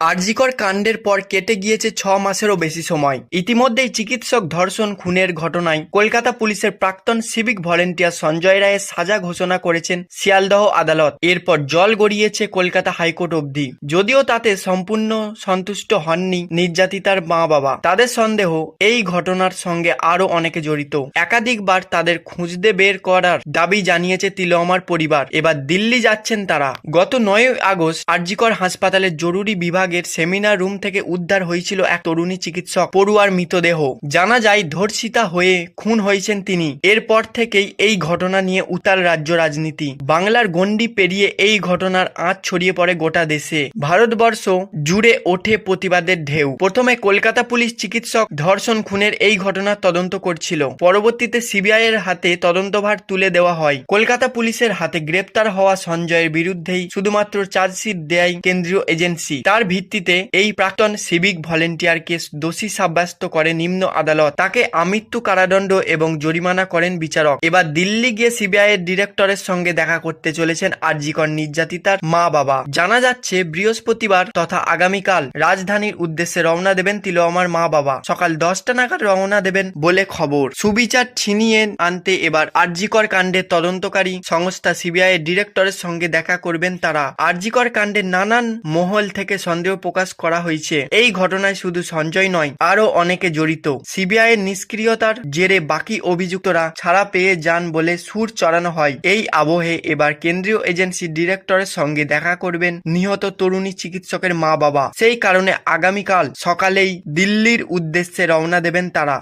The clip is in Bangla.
আরজিকর কাণ্ডের পর কেটে গিয়েছে ছ মাসেরও বেশি সময়। ইতিমধ্যেই চিকিৎসক ধর্ষণ খুনের ঘটনায় কলকাতা পুলিশের প্রাক্তন সিভিক ভলেন্টিয়ার সঞ্জয় রায়ের সাজা ঘোষণা করেছেন শিয়ালদহ আদালত। এরপর জল গড়িয়েছে কলকাতা হাইকোর্ট অবধি। যদিও তাতে সম্পূর্ণ সন্তুষ্ট হননি নির্যাতিতার মা বাবা তাদের সন্দেহ এই ঘটনার সঙ্গে আরও অনেকে জড়িত। একাধিকবার তাদের খুঁজতে বের করার দাবি জানিয়েছে তিলোয়ামার পরিবার। এবার দিল্লি যাচ্ছেন তারা। গত নয় আগস্ট আরজিকর হাসপাতালের জরুরি বিভাগের সেমিনার রুম থেকে উদ্ধার হয়েছিল এক তরুণী চিকিৎসক পড়ুয়ার মৃতদেহ। জানা যায়, ধর্ষিতা হয়ে খুন হয়েছেন তিনি। এরপর থেকেই এই ঘটনা নিয়ে উতাল রাজ্য রাজনীতি। বাংলার গণ্ডি পেরিয়ে এই ঘটনার আঁচ ছড়িয়ে পড়ে গোটা দেশে। ভারতবর্ষ জুড়ে ওঠে প্রতিবাদের ঢেউ। প্রথমে কলকাতা পুলিশ চিকিৎসক ধর্ষণ খুনের এই ঘটনার তদন্ত করছিল। পরবর্তীতে সিবিআই এর হাতে তদন্তভার তুলে দেওয়া হয়। কলকাতা পুলিশের হাতে গ্রেপ্তার হওয়া সঞ্জয়ের বিরুদ্ধেই শুধুমাত্র চার্জশিট দেয় কেন্দ্রীয় এজেন্সি। তার ভিত্তিতে এই প্রাক্তন সিভিক ভলেন্টিয়ারকে দোষী সাব্যস্ত করে নিম্ন আদালত। তাকে আমৃত্যু কারাদণ্ড এবং জরিমানা করেন বিচারক। এবার দিল্লি গিয়ে সিবিআই এর ডিরেক্টরের সঙ্গে দেখা করতে চলেছেন আরজিকর নির্যাতিতার মা বাবা জানা যাচ্ছে, বৃহস্পতিবার তথা আগামীকাল রাজধানীর উদ্দেশ্যে রওনা দেবেন তিলোয়ামার মা বাবা সকাল দশটা নাগাদ রওনা দেবেন বলে খবর। সুবিচার ছিনিয়ে আনতে এবার আরজিকর কাণ্ডের তদন্তকারী সংস্থা সিবিআই এর ডিরেক্টরের সঙ্গে দেখা করবেন তারা। আরজিকর কাণ্ডের নানান মহল থেকে সন্দেহ প্রকাশ করা হয়েছে। এই ঘটনায় শুধু সঞ্জয় নয়, আরও অনেকে জড়িত। সিবিআই এর নিষ্ক্রিয়তার জেরে বাকি অভিযুক্তরা ছাড়া পেয়ে যান বলে সুর চড়ানো হয়। এই আবহে এবার কেন্দ্রীয় এজেন্সি ডিরেক্টরের সঙ্গে দেখা করবেন নিহত তরুণী চিকিৎসকের মা বাবা সেই কারণে আগামীকাল সকালেই দিল্লির উদ্দেশ্যে রওনা দেবেন তারা।